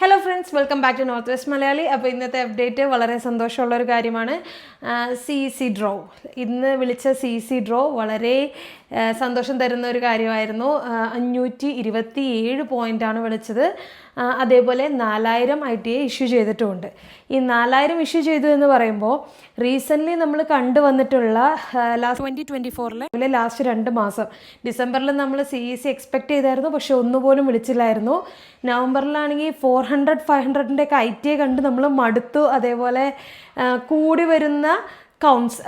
Hello friends welcome back to north west Malayali അപ്പോൾ ഇന്നത്തെ update വളരെ സന്തോഷമുള്ള ഒരു കാര്യമാണ് സി സി ഡ്രോ ഇന്ന് വിളിച്ച സി സി ഡ്രോ വളരെ സന്തോഷം തരുന്ന ഒരു കാര്യമായിരുന്നു. അഞ്ഞൂറ്റി ഇരുപത്തി ഏഴ് പോയിന്റാണ് വിളിച്ചത്. അതേപോലെ നാലായിരം ഐ ടി ഐ ഇഷ്യൂ ചെയ്തിട്ടുമുണ്ട് ഈ നാലായിരം ഇഷ്യൂ ചെയ്തു എന്ന് പറയുമ്പോൾ റീസെന്റ്ലി നമ്മൾ കണ്ടുവന്നിട്ടുള്ള ലാസ്റ്റ് ട്വന്റി ട്വന്റി ഫോറിലെ ലാസ്റ്റ് രണ്ട് മാസം. ഡിസംബറിൽ നമ്മൾ സി ഇ സി എക്സ്പെക്ട് ചെയ്തായിരുന്നു പക്ഷേ ഒന്നുപോലും വിളിച്ചില്ലായിരുന്നു. നവംബറിലാണെങ്കിൽ ഫോർ ഹൺഡ്രഡ് ഫൈവ് ഹൺഡ്രഡിന്റെയൊക്കെ ഐ ടി ഐ കണ്ട് നമ്മൾ മടുത്തു. അതേപോലെ കൂടി വരുന്ന കൗൺസ്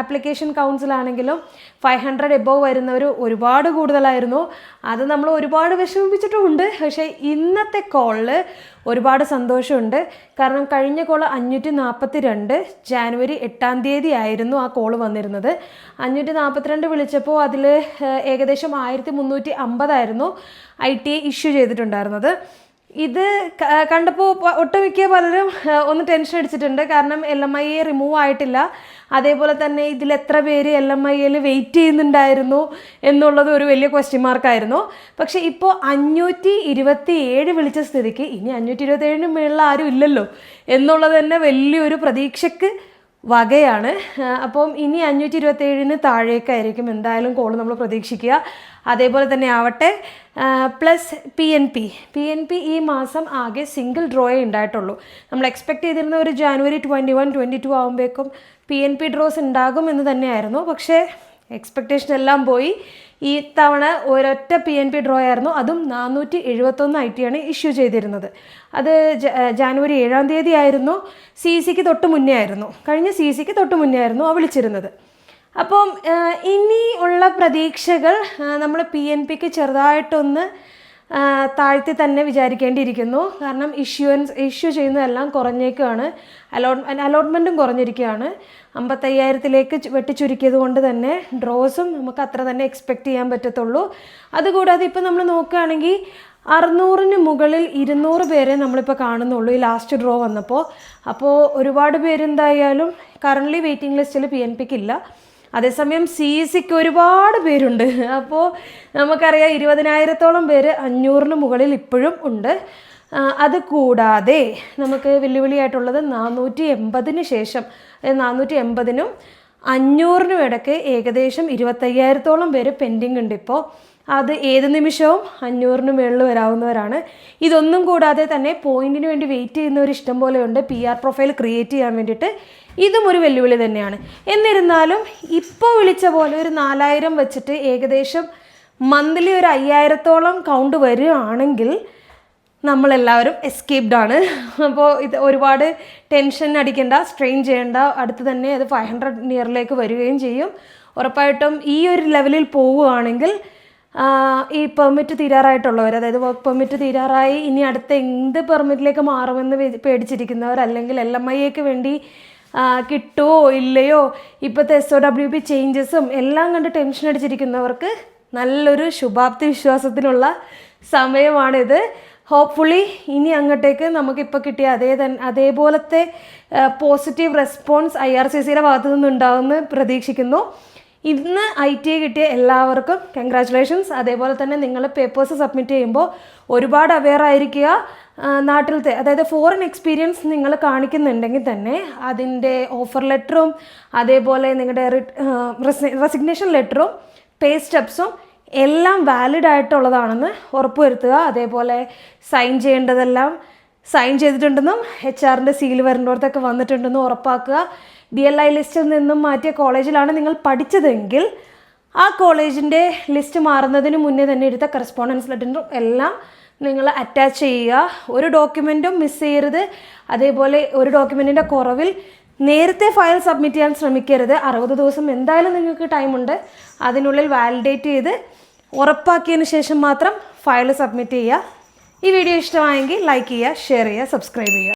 ആപ്ലിക്കേഷൻ കൗൺസിലാണെങ്കിലും ഫൈവ് ഹൺഡ്രഡ് എബോവ് വരുന്നവർ ഒരുപാട് കൂടുതലായിരുന്നു. അത് നമ്മൾ ഒരുപാട് വിഷമിപ്പിച്ചിട്ടുമുണ്ട് പക്ഷേ ഇന്നത്തെ കോളിൽ ഒരുപാട് സന്തോഷമുണ്ട്. കാരണം കഴിഞ്ഞ കോൾ അഞ്ഞൂറ്റി നാൽപ്പത്തി രണ്ട് ജാനുവരി എട്ടാം തീയതി ആയിരുന്നു ആ കോൾ വന്നിരുന്നത്. അഞ്ഞൂറ്റി നാൽപ്പത്തിരണ്ട് വിളിച്ചപ്പോൾ അതിൽ ഏകദേശം ആയിരത്തി മുന്നൂറ്റി അമ്പതായിരുന്നു ഐ ടി ഇഷ്യൂ ചെയ്തിട്ടുണ്ടായിരുന്നത്. ഇത് കണ്ടപ്പോൾ ഒട്ടുമിക്ക പലരും ഒന്ന് ടെൻഷൻ അടിച്ചിട്ടുണ്ട്. കാരണം L M I A remove ആയിട്ടില്ല. അതേപോലെ തന്നെ ഇതിൽ എത്ര പേര് എൽ എം ഐ എയിൽ വെയിറ്റ് ചെയ്യുന്നുണ്ടായിരുന്നു എന്നുള്ളത് ഒരു വലിയ ക്വസ്റ്റ്യൻ മാർക്കായിരുന്നു പക്ഷേ ഇപ്പോൾ അഞ്ഞൂറ്റി ഇരുപത്തി ഏഴ് വിളിച്ച സ്ഥിതിക്ക് ഇനി അഞ്ഞൂറ്റി ഇരുപത്തി ഏഴിന് മുകളിൽ ആരും ഇല്ലല്ലോ എന്നുള്ളത് തന്നെ വലിയൊരു പ്രതീക്ഷയ്ക്ക് വകയാണ്. അപ്പം ഇനി അഞ്ഞൂറ്റി ഇരുപത്തേഴിന് താഴേക്കായിരിക്കും. എന്തായാലും കോൾ നമ്മൾ പ്രതീക്ഷിക്കുക. അതേപോലെ തന്നെ ആവട്ടെ plus P N P P N P ഈ മാസം ആകെ സിംഗിൾ ഡ്രോയേ ഉണ്ടായിട്ടുള്ളൂ. നമ്മൾ എക്സ്പെക്ട് ചെയ്തിരുന്ന ഒരു January twenty one twenty two ആകുമ്പോഴേക്കും പി എൻ പി ഡ്രോസ് ഉണ്ടാകും എന്ന് തന്നെയായിരുന്നു. പക്ഷേ എക്സ്പെക്റ്റേഷൻ എല്ലാം പോയി. ഈ തവണ ഒരൊറ്റ പി എൻ പി ഡ്രോ ആയിരുന്നു. അതും നാനൂറ്റി എഴുപത്തൊന്ന് ഐ ടി ആണ് ഇഷ്യൂ ചെയ്തിരുന്നത്. അത് ജാനുവരി ഏഴാം തീയതി ആയിരുന്നു. സി സിക്ക് തൊട്ട് മുന്നേ ആയിരുന്നു. കഴിഞ്ഞ സി സിക്ക് തൊട്ട് മുന്നേ ആയിരുന്നു ആ വിളിച്ചിരുന്നത്. അപ്പം ഇനി ഉള്ള പ്രതീക്ഷകൾ നമ്മൾ പി എൻ പിക്ക് ചെറുതായിട്ടൊന്ന് താഴ്ത്തി തന്നെ വിചാരിക്കേണ്ടിയിരിക്കുന്നു. കാരണം ഇഷ്യൂൻസ് ഇഷ്യൂ ചെയ്യുന്നതെല്ലാം കുറഞ്ഞേക്കുകയാണ് അലോട്ട് അലോട്ട്മെന്റും കുറഞ്ഞിരിക്കുകയാണ്. അമ്പത്തയ്യായിരത്തിലേക്ക് വെട്ടിച്ചുരുക്കിയത് കൊണ്ട് തന്നെ ഡ്രോസും നമുക്ക് അത്ര തന്നെ എക്സ്പെക്റ്റ് ചെയ്യാൻ പറ്റത്തുള്ളൂ. അതുകൂടാതെ ഇപ്പോൾ നമ്മൾ നോക്കുകയാണെങ്കിൽ അറുന്നൂറിന് മുകളിൽ ഇരുന്നൂറ് പേരെ നമ്മളിപ്പോൾ കാണുന്നുള്ളൂ ഈ ലാസ്റ്റ് ഡ്രോ വന്നപ്പോൾ. അപ്പോൾ ഒരുപാട് പേരെന്തായാലും കറന്റ്ലി വെയിറ്റിംഗ് ലിസ്റ്റിൽ പി എൻ പിക്ക് ഇല്ല. അതേസമയം സി സിക്ക് ഒരുപാട് പേരുണ്ട്. അപ്പോൾ നമുക്കറിയാം ഇരുപതിനായിരത്തോളം പേര് അഞ്ഞൂറിന് മുകളിൽ ഇപ്പോഴും ഉണ്ട്. അത് കൂടാതെ നമുക്ക് വെല്ലുവിളിയായിട്ടുള്ളത് നാനൂറ്റി എൺപതിന് ശേഷം നാനൂറ്റി എൺപതിനും അഞ്ഞൂറിനും ഇടയ്ക്ക് ഏകദേശം ഇരുപത്തയ്യായിരത്തോളം പേര് പെൻഡിങ് ഉണ്ട് ഇപ്പോൾ അത് ഏത് നിമിഷവും അഞ്ഞൂറിന് മുകളിൽ വരാവുന്നവരാണ്. ഇതൊന്നും കൂടാതെ തന്നെ പോയിന്റിന് വേണ്ടി വെയിറ്റ് ചെയ്യുന്നവർ ഇഷ്ടം പോലെ ഉണ്ട്. പി ആർ പ്രൊഫൈൽ ക്രിയേറ്റ് ചെയ്യാൻ വേണ്ടിയിട്ട് ഇതും ഒരു വെല്ലുവിളി തന്നെയാണ്. എന്നിരുന്നാലും ഇപ്പോൾ വിളിച്ച പോലെ ഒരു നാലായിരം വെച്ചിട്ട് ഏകദേശം മന്ത്ലി ഒരു അയ്യായിരത്തോളം കൗണ്ട് വരികയാണെങ്കിൽ നമ്മളെല്ലാവരും എസ്കേപ്ഡ് ആണ്. അപ്പോൾ ഇത് ഒരുപാട് ടെൻഷൻ അടിക്കേണ്ട സ്ട്രെയിൻ ചെയ്യേണ്ട. അടുത്ത് തന്നെ അത് ഫൈവ് ഹൺഡ്രഡ് നിയറിലേക്ക് വരികയും ചെയ്യും. ഉറപ്പായിട്ടും ഈ ഒരു ലെവലിൽ പോവുകയാണെങ്കിൽ ഈ പെർമിറ്റ് തീരാറായിട്ടുള്ളവർ അതായത് വർക്ക് പെർമിറ്റ് തീരാറായി ഇനി അടുത്ത എന്ത് പെർമിറ്റിലേക്ക് മാറുമെന്ന് പേടിച്ചിരിക്കുന്നവർ അല്ലെങ്കിൽ എൽ എം ഐ എക്ക് വേണ്ടി കിട്ടുമോ ഇല്ലയോ? ഇപ്പോഴത്തെ എസ് ഒ ഡബ്ല്യു പി ചേഞ്ചസും എല്ലാം കണ്ട് ടെൻഷൻ അടിച്ചിരിക്കുന്നവർക്ക് നല്ലൊരു ശുഭാപ്തി വിശ്വാസത്തിനുള്ള സമയമാണിത്. ഹോപ്പ്ഫുള്ളി ഇനി അങ്ങോട്ടേക്ക് നമുക്കിപ്പോൾ കിട്ടിയ അതേ തന്നെ അതേപോലത്തെ positive response I R C സിയുടെ ഭാഗത്തു നിന്നുണ്ടാവുമെന്ന് പ്രതീക്ഷിക്കുന്നു. ഇന്ന് ഐ ടി ഐ കിട്ടിയ എല്ലാവർക്കും കൺഗ്രാറ്റുലേഷൻസ് അതേപോലെ തന്നെ നിങ്ങൾ പേപ്പേഴ്സ് സബ്മിറ്റ് ചെയ്യുമ്പോൾ ഒരുപാട് അവെയർ ആയിരിക്കുക. നാട്ടിലത്തെ അതായത് ഫോറിൻ എക്സ്പീരിയൻസ് നിങ്ങൾ കാണിക്കുന്നുണ്ടെങ്കിൽ തന്നെ അതിന്റെ ഓഫർ ലെറ്ററും അതേപോലെ നിങ്ങളുടെ റെസിഗ്നേഷൻ ലെറ്ററും പേ സ്റ്റെപ്സും എല്ലാം വാലിഡ് ആയിട്ടുള്ളതാണെന്ന് ഉറപ്പുവരുത്തുക. അതേപോലെ സൈൻ ചെയ്യേണ്ടതെല്ലാം സൈൻ ചെയ്തിട്ടുണ്ടെന്നും എച്ച് ആറിന്റെ സീൽ വരേണ്ടവർക്കൊക്കെ വന്നിട്ടുണ്ടെന്നും ഉറപ്പാക്കുക. ഡി എൽ ഐ ലിസ്റ്റിൽ നിന്നും മാറ്റിയ കോളേജിലാണ് നിങ്ങൾ പഠിച്ചതെങ്കിൽ ആ കോളേജിന്റെ ലിസ്റ്റ് മാറുന്നതിന് മുന്നേ തന്നെ എടുത്ത കറസ്പോണ്ടൻസ് ലെറ്ററും എല്ലാം നിങ്ങൾ അറ്റാച്ച് ചെയ്യുക. ഒരു ഡോക്യുമെന്റും മിസ് ചെയ്യരുത്. അതേപോലെ ഒരു ഡോക്യുമെന്റിന്റെ കുറവിൽ നേരത്തെ ഫയൽ സബ്മിറ്റ് ചെയ്യാൻ ശ്രമിക്കരുത്. അറുപത് ദിവസം എന്തായാലും നിങ്ങൾക്ക് ടൈമുണ്ട് അതിനുള്ളിൽ വാലിഡേറ്റ് ചെയ്ത് ഉറപ്പാക്കിയതിന് ശേഷം മാത്രം ഫയൽ സബ്മിറ്റ് ചെയ്യുക. ഈ വീഡിയോ ഇഷ്ടമായെങ്കിൽ ലൈക്ക് ചെയ്യുക ഷെയർ ചെയ്യുക സബ്സ്ക്രൈബ് ചെയ്യുക.